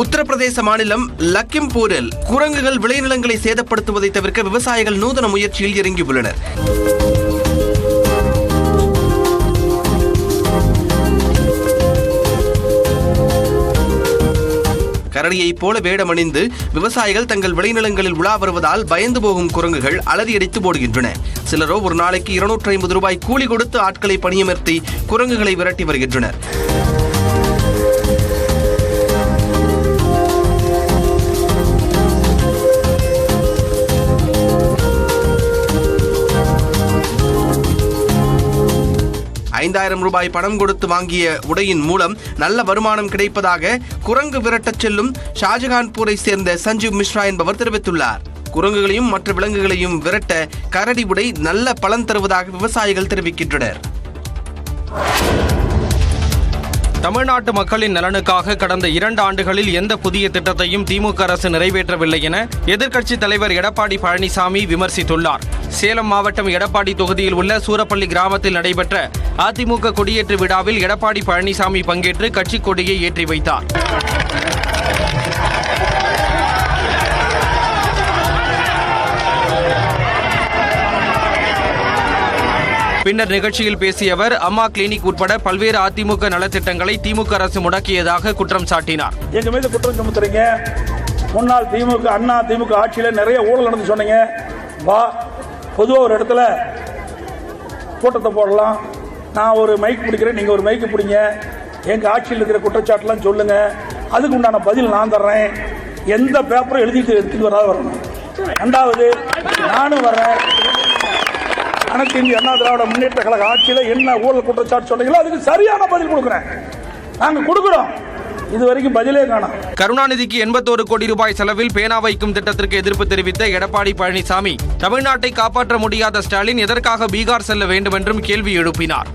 உத்தரப்பிரதேச மாநிலம் லக்கிம்பூரில் குரங்குகள் விளைநிலங்களை சேதப்படுத்துவதை தவிர்க்க விவசாயிகள் நூதன முயற்சியில் இறங்கியுள்ளனர். கரடியைப் போல வேடமணிந்து விவசாயிகள் தங்கள் விளைநிலங்களில் உலா வருவதால் பயந்து போகும் குரங்குகள் அலறியடித்து போடுகின்றன. சிலரோ ஒரு நாளைக்கு இருநூற்றி ஐம்பது ரூபாய் கூலி கொடுத்து ஆட்களை பணியமர்த்தி குரங்குகளை விரட்டி வருகின்றனர். ஐந்தாயிரம் ரூபாய் பணம் கொடுத்து வாங்கிய உடையின் மூலம் நல்ல வருமானம் கிடைப்பதாக குரங்கு விரட்டச் செல்லும் ஷாஜகான்பூரை சேர்ந்த சஞ்சீவ் மிஸ்ரா என்பவர் தெரிவித்துள்ளார். குரங்குகளையும் மற்ற விலங்குகளையும் விரட்ட கரடி உடை நல்ல பலன் தருவதாக விவசாயிகள் தெரிவிக்கின்றனர். தமிழ்நாட்டு மக்களின் நலனுக்காக கடந்த இரண்டு ஆண்டுகளில் எந்த புதிய திட்டத்தையும் திமுக அரசு நிறைவேற்றவில்லை என எதிர்க்கட்சித் தலைவர் எடப்பாடி பழனிசாமி விமர்சித்துள்ளார். சேலம் மாவட்டம் எடப்பாடி தொகுதியில் உள்ள சூரப்பள்ளி கிராமத்தில் நடைபெற்ற அதிமுக கொடியேற்று விழாவில் எடப்பாடி பழனிசாமி பங்கேற்று கட்சிக் கொடியை ஏற்றி வைத்தார். பின்னர் நிகழ்ச்சியில் பேசிய அவர் அம்மா கிளினிக் உட்பட பல்வேறு அதிமுக நலத்திட்டங்களை திமுக அரசு முடக்கியதாக குற்றம் சாட்டினார். எங்க மீது குற்றம் சுமத்துறீங்க? முன்னாள் திமுக அண்ணா திமுக ஆட்சியில் நிறைய ஊழல் நடந்து சொன்னீங்க. வா பொதுவாக ஒரு இடத்துல கூட்டத்தை போடலாம். நான் ஒரு மைக் பிடிக்கிறேன் நீங்கள் ஒரு மைக்கு பிடிங்க. எங்கள் ஆட்சியில் இருக்கிற குற்றச்சாட்டுலாம் சொல்லுங்க. அதுக்கு உண்டான பதில் நான் தர்றேன். எந்த பேப்பரும் எழுதிட்டு எடுத்துட்டு வராது வரணும். ரெண்டாவது நானும் வர்றேன். அனைத்து இந்திய அண்ணா திராவிட முன்னேற்ற கழக ஆட்சியில் என்ன ஊழல் குற்றச்சாட்டு சொன்னீங்களோ அதுக்கு சரியான பதில் கொடுக்குறேன். நாங்கள் கொடுக்குறோம். இது வரைக்கும் பதிலே காணும். கருணாநிதிக்கு எண்பத்தோரு கோடி ரூபாய் செலவில் பேனா வைக்கும் திட்டத்திற்கு எதிர்ப்பு தெரிவித்த எடப்பாடி பழனிசாமி தமிழ்நாட்டை காப்பாற்ற முடியாத ஸ்டாலின் எதற்காக பீகார் செல்ல வேண்டும் என்றும் கேள்வி எழுப்பினார்.